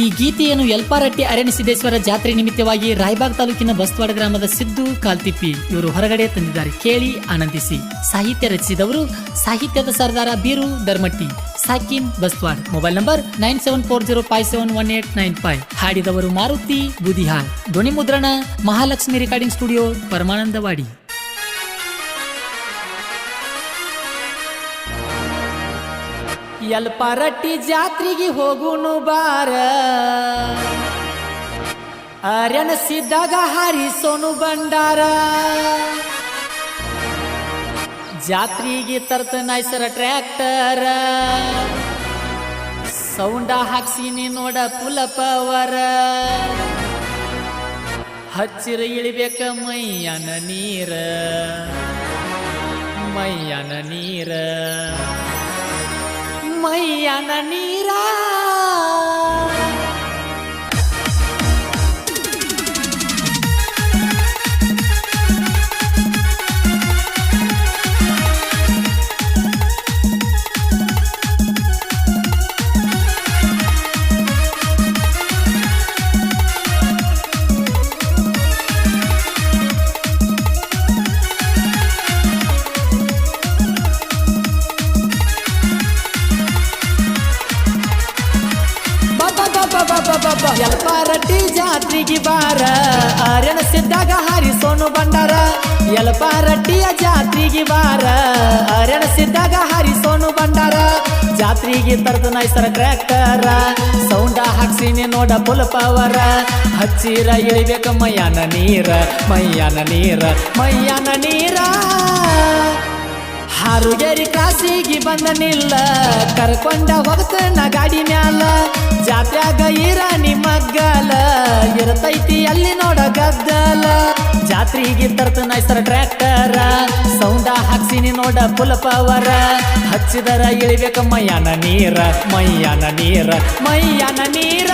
ಈ ಗೀತೆಯನ್ನು ಯಲ್ಪಾರಟ್ಟಿ ಅರಣ್ಯಸಿದ್ದೇಶ್ವರ ಜಾತ್ರೆ ನಿಮಿತ್ತವಾಗಿ ರಾಯಬಾಗ್ ತಾಲೂಕಿನ ಬಸ್ತವಾಡ ಗ್ರಾಮದ ಸಿದ್ದು ಕಾಲ್ತಿಪ್ಪಿ ಇವರು ಹೊರಗಡೆ ತಂದಿದ್ದಾರೆ. ಕೇಳಿ ಆನಂದಿಸಿ. ಸಾಹಿತ್ಯ ರಚಿಸಿದವರು ಸಾಹಿತ್ಯದ ಸರ್ದಾರ Biru Dharmatti. ಸಾಕಿನ್ Baswad. Mobile number nine seven four zero five seven one eight nine five. ಹಾಡಿದವರು Maruti Budihal. ಧ್ವನಿ ಮುದ್ರಣ ಮಹಾಲಕ್ಷ್ಮಿ ರೆಕಾರ್ಡಿಂಗ್ ಸ್ಟುಡಿಯೋ ಪರಮಾನಂದವಾಡಿ. ಯಲ್ಪಾರಟ್ಟಿ ಜಾತ್ರೆಗೆ ಹೋಗುನು ಬಾರ. ಅರೆನಸಿದ್ದಾಗ ಹಾರಿಸೋನು ಬಂಡಾರ ಜಾತ್ರೆಗೆ ತರ್ತ ನಾಯ್ಸರ ಟ್ರ್ಯಾಕ್ಟರ. ಸೌಂಡ ಹಾಕ್ಸಿನಿ ನೋಡ ಪುಲ ಪವರ. ಹಚ್ಚಿರ ಇಳಿಬೇಕ ಮೈಯನ ನೀರ. ಮೈಯನ ನೀರ. મૈયાના નીરા ನೀರ ಎಲ್ಪಾರಟ್ಟಿ ಜಾತ್ರೆಗೆ ಬಾರ ಆರ್ಯನ ಸಿದ್ದಾಗ ಹಾರಿಸೋನು ಬಂಡಾರ ಎಲ್ಪಾರಟ್ಟಿಯ ಜಾತ್ರೆಗೆ ಬಾರ ಆರ್ಯನ ಸಿದ್ದಾಗ ಹಾರಿಸೋನು ಬಂಡಾರ ಜಾತ್ರೆಗೆ ತರದ ನೈಸರ ಟ್ರ್ಯಾಕ್ಟರ ಸೌಂಡ ಹಾಕ್ಸಿನಿ ನೋಡ ಪುಲ್ ಪವರ ಹಚ್ಚಿರ ಇಳಿಬೇಕ ಮೈಯಾನ ನೀರ ಮಯ್ಯನ ನೀರ ಮಯ್ಯನ ನೀರ ಹಾರುಗೇರಿ ಕಾಸಿಗೆ ಬಂದ ನಿಲ್ಲ ಕರ್ಕೊಂಡ ನ ಗಾಡಿ ಮ್ಯಾಲ ಜಾತ್ಯಾಗ ಇರಾನಿ ಮಗ್ಗಲ ಇರತೈತಿ ಅಲ್ಲಿ ನೋಡ ಗದ್ದಲ. ಜಾತ್ರಿಗೆ ತರ್ತ ನೈಸರ ಟ್ರ್ಯಾಕ್ಟರ ಸೌಂಡ ಹಾಕ್ಸಿನಿ ನೋಡ ಫುಲ್ ಪವರ ಹಚ್ಚಿದರ ಇಳಿಬೇಕ ಮೈಯಾನ ನೀರ ಮೈಯಾನ ನೀರ ಮೈಯಾನ ನೀರ.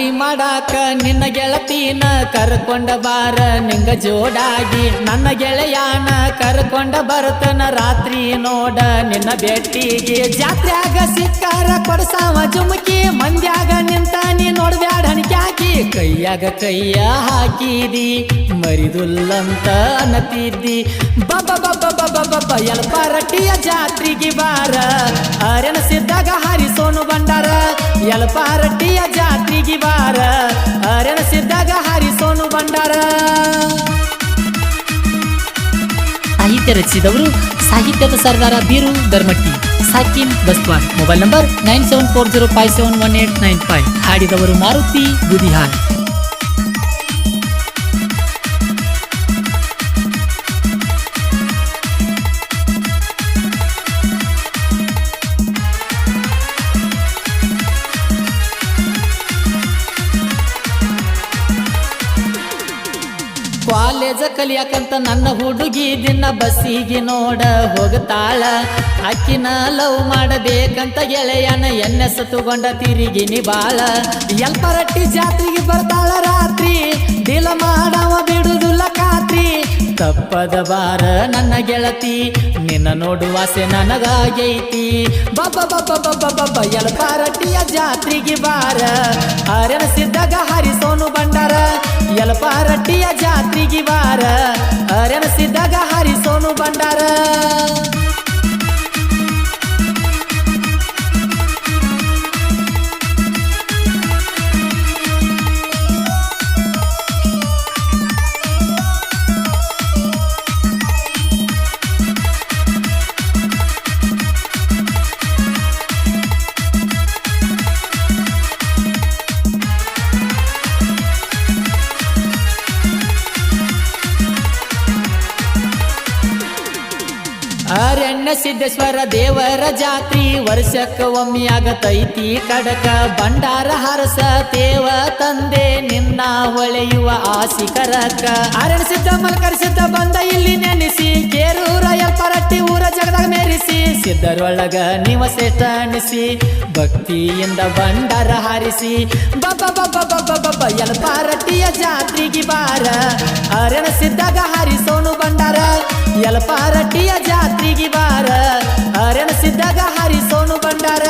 ಜಾತ್ರಿ ಮಾಡಾಕ ನಿನ್ನ ಗೆಳತಿನ ಕರ್ಕೊಂಡ ಬಾರ, ನಿಂಗ ಜೋಡಾಗಿ ನನ್ನ ಗೆಳೆಯಾನ ಕರ್ಕೊಂಡ ಬರ್ತನ ರಾತ್ರಿ ನೋಡ, ನಿನ್ನ ಬೆಟ್ಟಿಗೆ ಜಾತ್ರೆಯಾಗ ಸಿಕ್ಕಾರ, ಕೊಡಸಾವ ಜುಮುಕಿ, ಮಂದ್ಯಾಗ ನಿಂತ ನೀ ನೋಡ್ಬ್ಯಾಡ ಹಣಿಕ್ಯಾಕಿ ಕೈಯಾಗ ಕೈಯ ಹಾಕಿದಿ, ಮರಿದುಲ್ಲಂತ ಅನ್ನತಿದ್ದಿ. ಬಬ ಬಬ ಬಬ ಬಬ ಎಲ್ಪಾರಟ್ಟಿಯ ಜಾತ್ರೆಗೆ ಬಾರ. ಅರೆನ ಸಿದ್ದಾಗ ಹಾರಿಸೋನು ಬಂಡಾರ ಎಲ್ಪಾರಟ್ಟಿಯ ಜಾತ್ರೆಗೆ ಬಾರ. ಅರೆನ ಸಿದ್ದಾಗ ಹಾರಿಸೋನು ಬಂಡಾರ ಸಾಹಿತ್ಯ ರಚಿಸಿದವರು ಸಾಹಿತ್ಯದ ಸರ್ದಾರ Biru Dharmatti. ಸಾಕಿನ್ Baswan. Mobile number nine seven four zero five seven one eight nine five. ಹಾಡಿದವರು Maruti Budihal ಕಾಲೇಜ ಕಲಿಯಾಕಂತ ನನ್ನ ಹುಡುಗಿ ದಿನ ಬಸ್ಸಿಗೆ ನೋಡ ಹೋಗ್ತಾಳ. ಅಕ್ಕಿನ ಲವ್ ಮಾಡಬೇಕಂತ ಗೆಳೆಯನ ಎಣ್ಣೆ ತಗೊಂಡ ತಿರುಗಿನಿ ಬಾಳ ಎಲ್ಪರಟ್ಟಿ ಜಾತ್ರೆಗೆ ಬರ್ತಾಳ ರಾತ್ರಿ. ದಿಲ ಮಾಡವ ಖಾತ್ರಿ ತಪ್ಪದ ಬಾರ ನನ್ನ ಗೆಳತಿ, ನಿನ್ನ ನೋಡುವಾಸೆ ನನಗಾಗೈತಿ. ಬಬ್ಬ ಬಬ್ಬ ಬಬ್ಬ ಬಬ್ಬ ಎಲ್ಪಾರಟ್ಟಿಯ ಜಾತ್ರೆಗೆ ಬಾರ. ಸಿದ್ದಾಗ ಹರಿಸೋನು ಬಂಡಾರ ಪಾರಟಿಯ ಜಾತ್ರೆಗೆ ಬಾರ. ಸಿದ್ದಾಗ ಹರಿಸೋನು ಬಂಡಾರ ಸಿದ್ದೇಶ್ವರ ದೇವರ ಜಾತ್ರಿ. ವರ್ಷಕ್ಕ ಒಮ್ಮೆ ಆಗತೈತಿ ಕಡಕ. ಭಂಡಾರ ಹರಸ ದೇವ ತಂದೆ ನಿನ್ನ ಹೊಳೆಯುವ ಆಸಿಕರಕ ಅರಣ ಸಿದ್ಧ ಬಂದ ಇಲ್ಲಿ ನೆನೆಸಿ. ಕೇರೂರ ಪರಟ್ಟಿ ಊರ ಜಗದಾಗ ಮೇರಿಸಿ. ಸಿದ್ಧರೊಳಗ ನೀವ ಶ್ರೇಷ್ಠ ಅನಿಸಿ. ಭಕ್ತಿಯಿಂದ ಭಂಡಾರ ಹಾರಿಸಿ. ಬಬ್ಬ ಬಬ್ಬ ಬಬ್ಬ ಬಬ್ಬ ಎಲ್ಪಾರಟ್ಟಿಯ ಜಾತ್ರೆಗೆ ಬಾರ. ಅರಣ ಸಿದ್ದಾಗ ಹಾರಿಸೋನು ಭಂಡಾರ. ಎಲ್ಪಾರಟ್ಟಿಯ ಜಾತ್ರೆಗೆ ಬಾರ. ಅರಣ ಸಿದ್ದಾಗ ಹಾರಿಸೋನು ಭಂಡಾರ.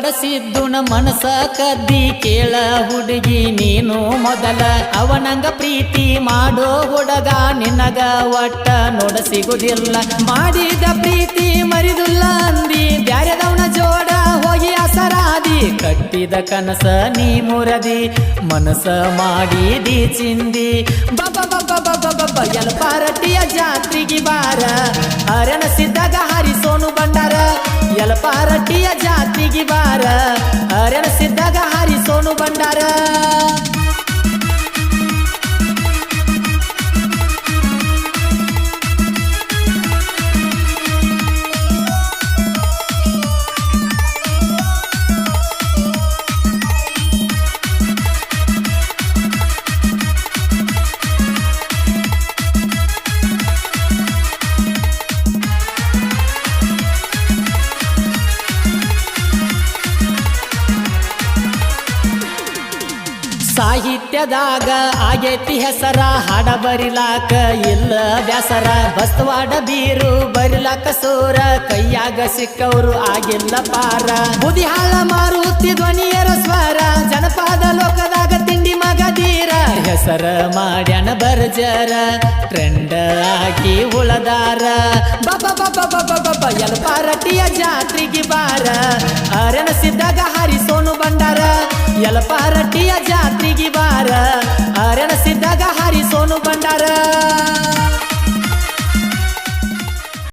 ಬಸ್ತವಾಡ ನ ಮನಸ ಕದ್ದಿ ಕೇಳ ಹುಡುಗಿ ನೀನು ಮೊದಲ. ಅವನಂಗ ಪ್ರೀತಿ ಮಾಡೋ ಹುಡುಗ ನಿನಗ ಒಟ್ಟ ನೋಡ ಸಿಗುದಿಲ್ಲ. ಮಾಡಿದ ಪ್ರೀತಿ ಮರಿದುಲ್ಲ ಅಂದಿ, ಬ್ಯಾರೆದವನ ಜೋಡ ಕಟ್ಟಿದ ಕನಸ ನೀ ಮುರದಿ, ಮನಸ ಮಾಡಿದಿ ಚಿಂದಿ. ಬಬ ಬಬ ಬಬ ಬಬ್ಬ ಎಲ್ಪಾರಟ್ಟಿಯ ಜಾತ್ರೆಗೆ ಬಾರ. ಅರಣ ಸಿದ್ದಾಗ ಹರಿಸೋನು ಬಂಡಾರ ಪಾರಟಿಯ ಜಾತ್ರೆಗೆ ಬಾರ. ಅರಣ ಸಿದ್ದಾಗ ಹರಿಸೋನು ಬಂಡಾರ ಸಾಹಿತ್ಯದಾಗ ಆಗೇತಿ ಹೆಸರ ಹಾಡ ಬರಿಲಾಕ ಇಲ್ಲ ಬ್ಯಾಸರ ಬಸ್ತವಾಡ ಬೀರು ಬರಿಲಾಕ ಸೋರ, ಕೈಯಾಗ ಸಿಕ್ಕವರು ಆಗಿಲ್ಲ ಪಾರ. ಬುದಿಹಾಳ ಮಾರುತಿ ಧ್ವನಿಯರ ಸ್ವರ, ಜನಪದ ಲೋಕದಾಗ ತಿಂಡಿ ಮಗದೀರ ಹೆಸರ ಮಾಡ್ಯಾನ ಬರ್ಜರ ಟ್ರೆಂಡ್ ಆಗಿ ಉಳದಾರ. ಬಬ್ಬ ಬಬ ಬಬ್ಬ ಎಲ್ಲ ಭಾರತೀಯ ಜಾತ್ರಿಗೆ ಬಾರ. ಅರಣ ಸಿದ್ದಾಗ ಯಲಪಾರಟ್ಟಿಯ ಜಾತ್ರೆಗೆ ಬಾರ. ಅರಣ ಸಿದ್ದಾಗ ಹರಿಸೋನು ಬಂಡಾರ